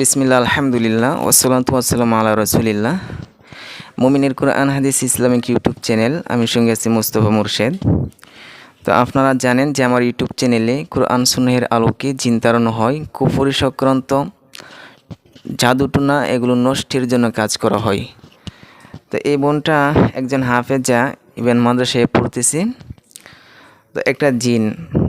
বিসমিল্লা আলহামদুলিল্লাহ ওসালাম আসসালাম আল্লাহ রসুলিল্লাহ। মুমিনের কোরআন, হাদিস, ইসলামিক ইউটিউব চ্যানেল, আমি সঙ্গে আছি মুস্তফা মুর্শেদ। তো আপনারা জানেন যে আমার ইউটিউব চ্যানেলে কোরআন সুন্নের আলোকে তাড়ানো হয়, কুফরি সংক্রান্ত জাদুটুনা এগুলো নষ্টের জন্য কাজ করা হয়। তো এই বোনটা একজন হাফেজা, ইভেন মাদ্রাসায় পড়তেছে। তো একটা জিন,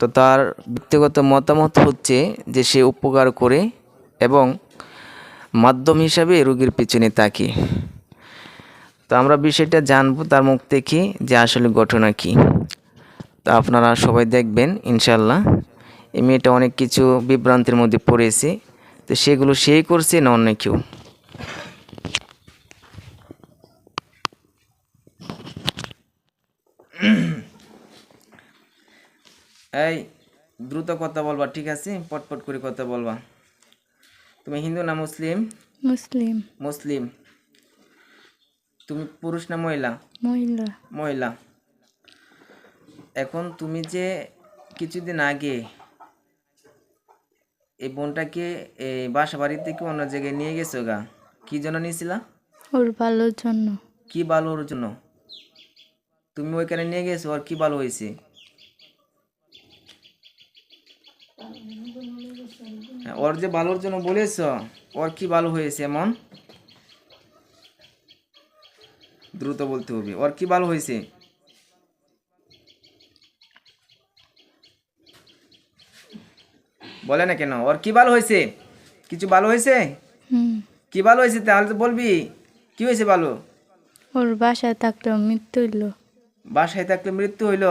তো তার ব্যক্তিগত মতামত হচ্ছে যে সে উপকার করে এবং মাধ্যম হিসাবে রোগীর পিছনে তাকে। তো আমরা বিষয়টা জানব, তার মুখ থেকে যে আসলে ঘটনা কি। তা আপনারা সবাই দেখবেন ইনশাল্লাহ এই মেয়েটা অনেক কিছু বিভ্রান্তির মধ্যে পড়েছে। তো সেগুলো সেই করছে না অন্য কেউ? এই, দ্রুত কথা বলবা, ঠিক আছে? পটপট করে কথা বলবা। তুমি হিন্দু না মুসলিম? মুসলিম। মুসলিম। তুমি পুরুষ না মহিলা? মহিলা। মহিলা। এখন তুমি যে কিছুদিন আগে এই বোনটাকে এই বাসা বাড়ি থেকে অন্য জায়গায় নিয়ে গেছো গা কি জন্য নিয়েছিলা? ওর ভালোর জন্য। কি ভালো ওর জন্য? তুমি ওইখানে নিয়ে গেছো আর কি ভালো হয়েছে? হ্যাঁ, ওর যে ভালোর জন্য বলেছ ওর কি ভালো হয়েছে এমন? দ্রুত বলতে হবে ওর কি ভালো হয়েছে? বলে না কেন ওর কি ভালো হয়েছে? কিছু ভালো হয়েছে? কি ভালো হয়েছে তাহলে তো বলবি কি হয়েছে ভালো ওর বাসায় থাকতে মৃত্যু হইল। বাসায় থাকলে মৃত্যু হইল?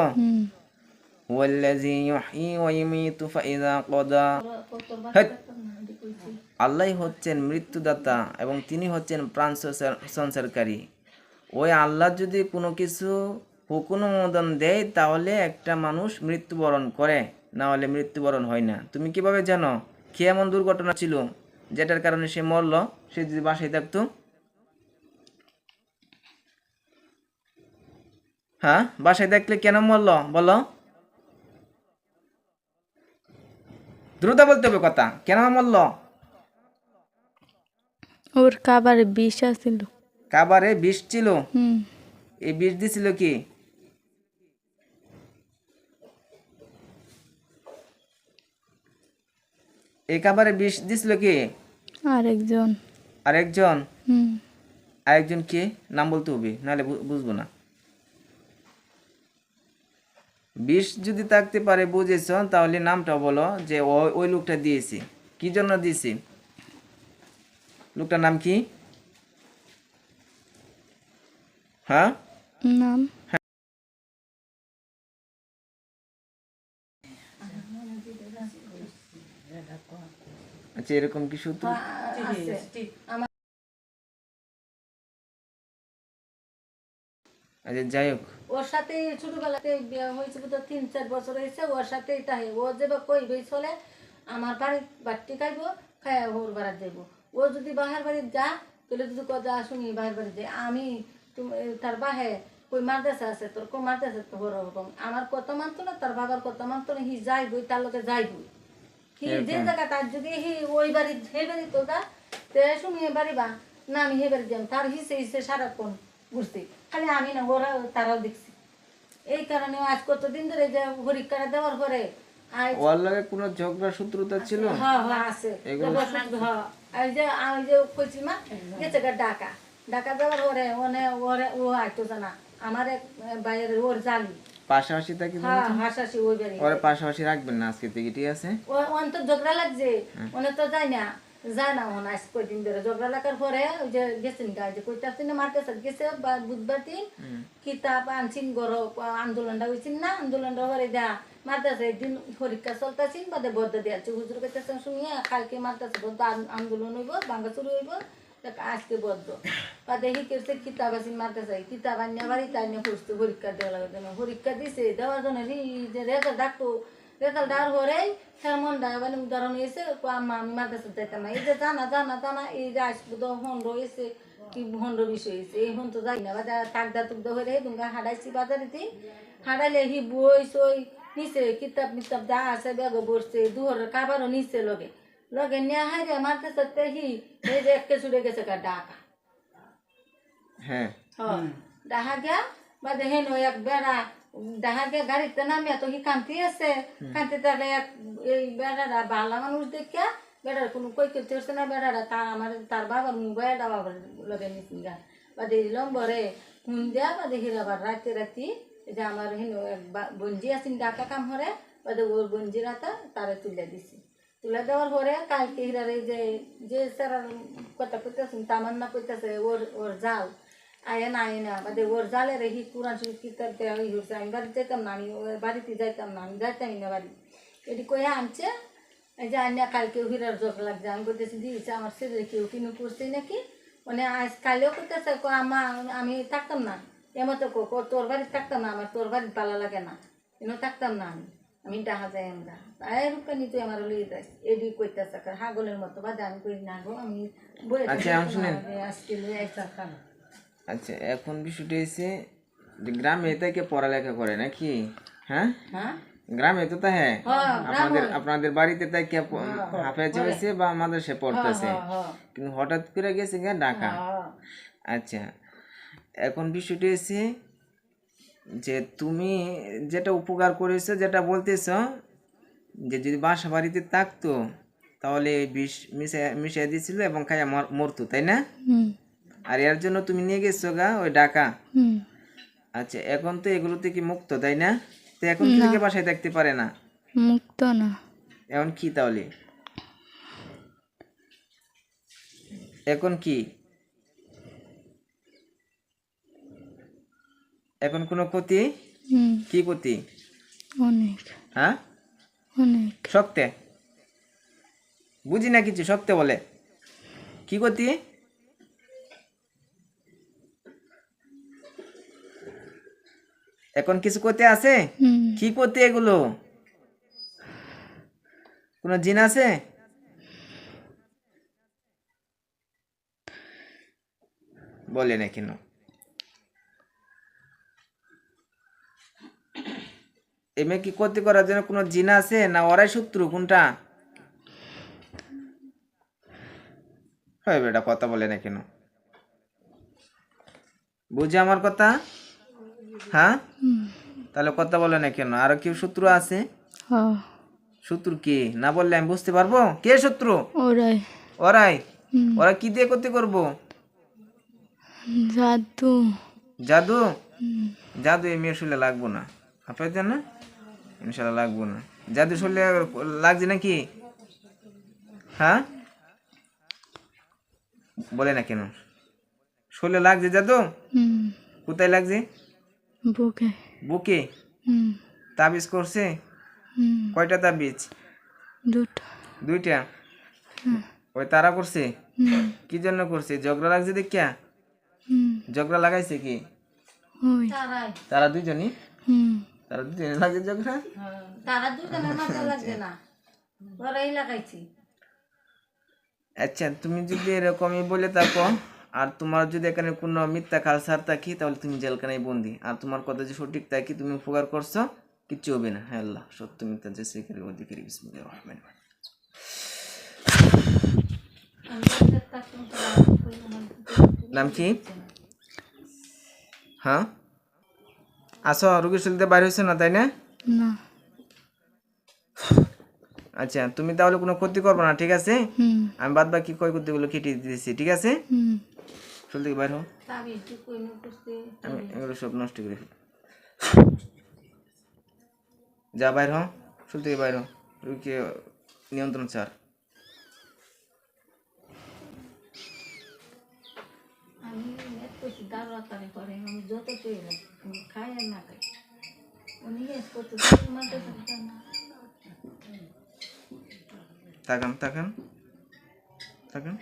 هو الذي يحيي ويميت فإذا قضى হেৎ। আল্লাহই হচ্ছেন মৃত্যুদাতা এবং তিনি হচ্ছেন প্রাণ সঞ্চার- সঞ্চারকারী ওই আল্লাহ যদি কোনো কিছু হুকুন অনুমোদন দেয় তাহলে একটা মানুষ মৃত্যুবরণ করে না হলে মৃত্যুবরণ হয় না তুমি কিভাবে জানো কি এমন দুর্ঘটনা ছিল যেটার কারণে সে মরল সে যদি বাসায় থাকতো হ্যাঁ বাসায় দেখলে কেন মরল বলো দ্রুত বলতে হবে কথা। কেন মরল? ওর খাবারে বিষ আছিল। কাবারে বিষ ছিল? হুম। এই বিষ দিছিল কি? এই কাবারে বিষ দিছিল কি? আরেকজন। আরেকজন? হুম। আরেকজন কে? নাম বলতে হবে নাহলে বুঝব না। বিষ যদি থাকতে পারে বুঝেছ তাহলে নামটা বলো যে ওই লোকটা দিয়েছে। কি জন্য দিয়েছি? লোকটার নাম কি? হ্যাঁ? নাম? আচ্ছা এরকম কি সূত্র আচ্ছা যাই হোক। ওর সাথে ছোটবেলাতে বিয়ে হয়েছে তো তিন চার বছর হয়েছে ওর সাথে তাই ও যে বা কইবে চলে আমার বাড়ি বাড়তি খাইব খাই ওর বাড়াত যাইব। ও যদি বাহার বাড়ি যা তাহলে যদি কথা শুনি বাহার বাড়ি যাই। আমি তার বাহে কই মারদেশে আছে তোর কো মারদেশে তো ওরকম আমার কথা মানতো না তার বাবার কথা মানতো না হি যাই বই তার লোকে যাইবই। কি যে জায়গা তার যদি হি ওই বাড়ি হে বাড়ি তো তে শুনি বাড়ি বা না আমি হে বাড়ি যাম তার হিসে হিসে সারাক্ষণ বুঝতে খালি আমি না ওরা তারাও দেখছি। এই কারণে আজ কতদিন ধরে যে পরীক্ষাটা দেওয়ার পরে ওর লাগে কোনো ঝগড়া সূত্রতা ছিল? হ্যাঁ হ্যাঁ আছে। এগুলো- হ্যাঁ। এই যে আমি যে কইছি মা গেছে ডাকা। ডাকা দেওয়ার পরে ওনে ওরে ও আইতো জানা আমার এক বাইরে ওর জালি। পাশাপাশি থাকি হ্যাঁ হাসাসি ওই বাড়ি। ওর পাশাপাশি রাখবেন না আজকে থেকে ঠিক আছে? ও ওন তো ঝগড়া লাগছে। ওনে তো যায় না। যায় না আজ কয়দিন ধরে। ঝগড়া লাগার পরে ওই যে গেছেন গায়ে যে কইটা গেছে বা বুধবার দিন কিতাব আনছিন গর আন্দোলনটা হয়েছিল না আন্দোলনটা হরে দা মারতেছে একদিন পরীক্ষা চলতেছিন বাদে বদ্ধ দিয়েছে। হুজুর কইতেছে শুনিয়া কালকে মারতেছে বদ্ধ আন্দোলন হইব ভাঙ্গা চুরি হইব আজকে বদ্ধ। বাদে হি কেছে কিতাব আছিন মারতেছে কিতাব আনিয়া বাড়ি তাই নিয়ে পড়তে পরীক্ষা দেওয়া লাগে জন্য পরীক্ষা দিছে দেওয়ার জন্য রেজাল্ট ডাক্তার রেজাল্ট দেওয়ার পরে তার মনটা মানে উদাহরণ এসে আম্মা আমি মাদ্রাসা যাইতাম না। এই যে জানা জানা জানা এই যে আসব তো হন্ড এসে কি হন্ড বিষয় এসে এই হন তো যাই না। বাজার তাকদা তুকদা হয়ে তুমি হাঁটাইছি বাজারেতে হাঁটাইলে হি বই সই নিচে কিতাব মিতাব যা আছে ব্যাগ বসছে দুহরের কাবারও নিচে লগে। লগে নিয়ে হাই রে মারতেছে তে হি এই যে একে ছুটে গেছে গা ডাকা হ্যাঁ। ডাহা গিয়া বা দেখেন ওই এক বেড়া ডাহা গিয়া গাড়িতে নামিয়া তো হি কান্তি আছে কান্তি তাহলে এক এই বেড়াটা বালা মানুষ দেখিয়া বেড়ার কোনো কই করতে পারছে না বেড়াটা তার আমার তার বাবার মোবাইলটা বাবার লগে নিছিল গা বা দিলাম বরে হুন দিয়া বা দেখি আবার রাতে রাতি এই যে আমার হেন এক বা- বঞ্জি আছেন ডাকা কাম হরে বা দে ওর বঞ্জি রাতা তারে তুলে দিছি তুলে দেওয়ার পরে কালকে হিরারে যে যে স্যার কথা কইতেছেন তামান্না কইতেছে ওর ওর জাল আয় না আয় না বাদে ওর জালে রেহি কোরআন শরীফ দেওয়া হয়ে গেছে আমি বাড়িতে যাইতাম না আমি ওর বাড়িতে যাইতাম না আমি যাইতামই না বাড়ি। এটি কইয়া আনছে যে আনিয়া কালকে হিরার জোক লাগছে আমি করতেছি দিয়েছে আমার ছেলে কেউ কিনু করছে নাকি? মানে আজ কালেও করতেছে কো আমা আমি থাকতাম না। এমতো কো কো তোর বাড়িতে থাকতাম না আমার তোর বাড়িতে ভালো লাগে না। এনে থাকতাম না আমি আমি ডাহা যাই আমরা। আয় রূপকানি তুই আমার লিয়ে যাই এডি কইতেছে হাগলের মতো বাদে আমি কই না গো আমি বই আচ্ছা। আজকে লই আইসা খানা। আচ্ছা এখন বিষয়টা হচ্ছে যে গ্রামে থেকে পড়ালেখা করে নাকি? হ্যাঁ? হ্যাঁ। গ্রামে তো তা হ্যাঁ? হ্যাঁ, আপনাদের আপনাদের বাড়িতে তাই কে হাফেজ হয়েছে বা আমাদের সে পড়তেছে? হ্যাঁ। কিন্তু হঠাৎ করে গেছে গা ঢাকা। হ্যাঁ আচ্ছা এখন বিষয়টা হচ্ছে যে তুমি যেটা উপকার করেছ যেটা বলতেছো যে যদি বাসা বাড়িতে থাকতো তাহলে বিষ মিশে মিশিয়ে দিয়েছিল এবং খাইয়া মর- মরতো তাই না? হুম। আর এর জন্য তুমি নিয়ে গেছো গা ওই ঢাকা আচ্ছা এখন তো এগুলো থেকে মুক্ত তাই না? তো এখন থেকে বাসায় থাকতে পারে না? মুক্ত না। এখন কি তাহলে? এখন কি? এখন কোনো ক্ষতি? হুম। কি ক্ষতি? অনেক। হ্যাঁ? অনেক। শক্তে বুঝি না কিছু শক্তে বলে। কি ক্ষতি? এখন কিছু করতে আছে? কি করতে এগুলো? কোনো জিন আছে? বলে না কেন? এমনি কি করতে করার জন্য কোনো জিন আছে না ওরাই শত্রু কোনটা? হয় বেটা কথা বলে না কেন? বুঝে আমার কথা? হ্যাঁ? তাহলে কথা বলে না কেন? আরও কেউ শত্রু আছে? শত্রু কে? না বললে আমি বুঝতে পারব? কে শত্রু? ওরাই। ওরাই? ওরা কি দিয়ে করতে করব? জাদু। জাদু? জাদু এই মেয়ের লাগবো না। আপনার জান ইনশাল্লাহ লাগবো না। জাদু শুলে লাগছে নাকি? হ্যাঁ? বলে না কেন? শুলে লাগছে জাদু? কোথায় লাগছে? বুকে। বুকে? হুম। তাবিজ করছে? হুম। কয়টা তাবিজ? দুটো দুইটা? ওই তারা করছে? কি জন্য করছে? ঝগড়া লাগছে দেখিয়া? হুম। ঝগড়া লাগাইছে কি? ওই। তারাই। তারা দুইজনই? হুম। তারা দুজনে লাগছে ঝগড়া? হ্যাঁ, তারা দুজনের মাথা লাগছে না। ওরাই লাগাইছি। আচ্ছা তুমি যদি এরকমই বলে থাকো আর তোমার যদি এখানে কোনো মিথ্যা কালচার থাকি তাহলে তুমি জেলখানায় বন্দি। আর তোমার কথা যে সঠিক থাকি তুমি উপকার করছ? কিচ্ছু হবে না। হ্যাঁ আল্লাহ সত্য মিথ্যা যে সেখানে অধিকারী। বিসমিল্লাহির রহমানির রহিম। আমি ওদের থাকতাম তো আমার কই আমার নাম কি? হ্যাঁ? আসো রুগীর শুনতে বাইরে হয়েছে না তাই না? আচ্ছা তুমি তাহলে কোনো ক্ষতি করবে না ঠিক আছে? আমি বাদ বাকি কয় করতেগুলো কেটে দিয়েছি ঠিক আছে? চল থেকে বাইর আমি এগুলো সব নষ্ট করে যা বাইর হও চল থেকে বাইর হও। রুগীকে নিয়ন্ত্রণ ছাড়। তাকান তাকান। তাকান।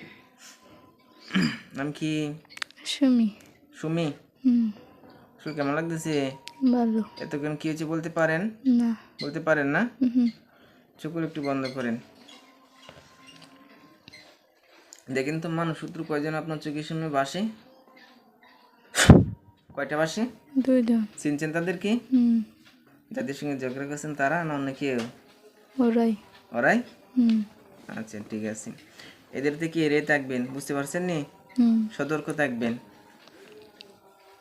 নাম কি? সুমি। সুমি? হুম। কেমন লাগতেছে? ভালো। এতক্ষণ কি হয়েছে বলতে পারেন? না। বলতে পারেন না? হুম চোখগুলো একটু বন্ধ করেন। দেখেন তো মানুষ সূত্র কয়জন আপনার চোখের সামনে বাসে? কয়টা বাসে? দুইজন। চিনছেন তাদেরকে হুম। যাদের সঙ্গে ঝগড়া করছেন তারা না অন্য কেউ? ওরাই। ওরাই? হুম। আচ্ছা ঠিক আছে। এদের থেকে এড়িয়ে থাকবেন বুঝতে পারছেন নি? সতর্ক থাকবেন।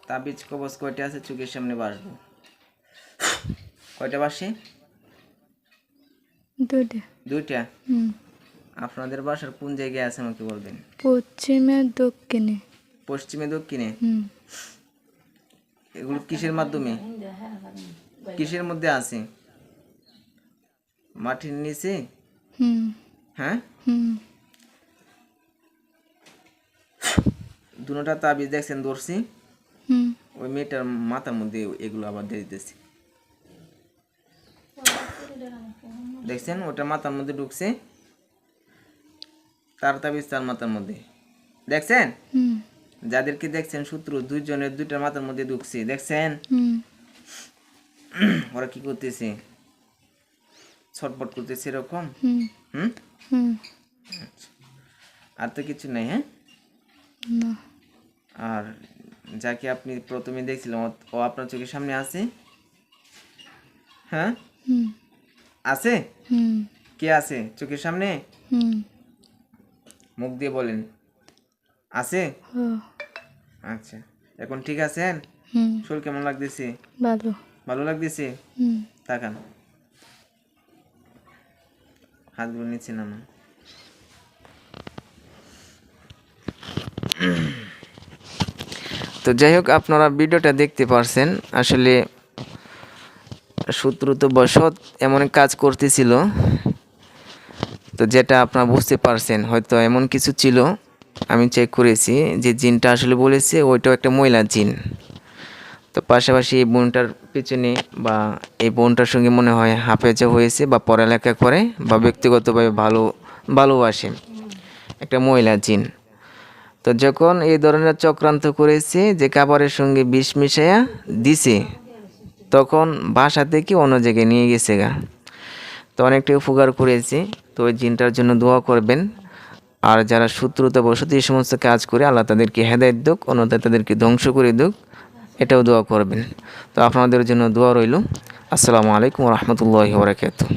তাবিজ কবচ কয়টা আছে চোখের সামনে বাসবো কয়টা বাসে? দুইটা। দুইটা? আপনাদের বাসার কোন জায়গায় আছে আমাকে বলবেন? পশ্চিমে দক্ষিণে। পশ্চিমে দক্ষিণে? এগুলো কিসের মাধ্যমে? কিসের মধ্যে আছে? মাটির নিচে? হুম। হ্যাঁ? দুটা তাবিজ দেখছেন ধরছি। হুম। ওই মেয়েটার মাথার মধ্যে এগুলো আবার দিয়ে দিতেছি। দেখছেন? ওটা মাথার মধ্যে ঢুকছে। তার তাবিজ তার মাথার মধ্যে। দেখছেন? হুম। যাদেরকে দেখছেন সূত্র দুইজনের দুইটার মাথার মধ্যে ঢুকছে। দেখছেন? হুম। ওরা কি করতেছে? ছটপট করতেছে এরকম? হুম। হুম? হুম। আর তো কিছু নাই হ্যাঁ? না। আর যাকে আপনি প্রথমে দেখছিলেন ও- আপনার চোখের সামনে আছে? হ্যাঁ? হুম। আছে? হুম। কে আছে? চোখের সামনে? হুম। মুখ দিয়ে বলেন। আছে? ও আচ্ছা। এখন ঠিক আছেন? হুম। শরীর কেমন লাগতেছে? ভালো। ভালো লাগতেছে? হুম। তাকান। হাতগুলো নিচে নামান তো যাই হোক, আপনারা ভিডিওটা দেখতে পারছেন। আসলে সূত্রত বশত এমন কাজ করতেছিল। তো যেটা আপনারা বুঝতে পারছেন, হয়তো এমন কিছু ছিল। আমি চেক করেছি যে জিনটা আসলে বলেছে ওইটাও একটা মহিলা জিন। তো পাশাপাশি এই বোনটার পিছনে বা এই বোনটার সঙ্গে মনে হয় হাফেজা হয়েছে বা পড়ালেখা করে বা ব্যক্তিগতভাবে ভালো, ভালোবাসে। একটা মহিলা জিন। তো যখন এই ধরনের চক্রান্ত করেছে, যে খাবারের সঙ্গে বিষ মিশাইয়া দিছে, তখন বাসা থেকে অন্য জায়গায় নিয়ে গেছে গা। তো অনেকটা উপকার করেছে। তো ওই জিনটার জন্য দোয়া করবেন। আর যারা শত্রুতা বসত এই সমস্ত কাজ করে, আল্লাহ তাদেরকে হেদায়ত দুক, অন্যথায় তাদেরকে ধ্বংস করে দুক, এটাও দোয়া করবেন। তো আপনাদের জন্য দোয়া রইল। আসসালামু আলাইকুম রহমতুল্লাহ বরাকাতুহ।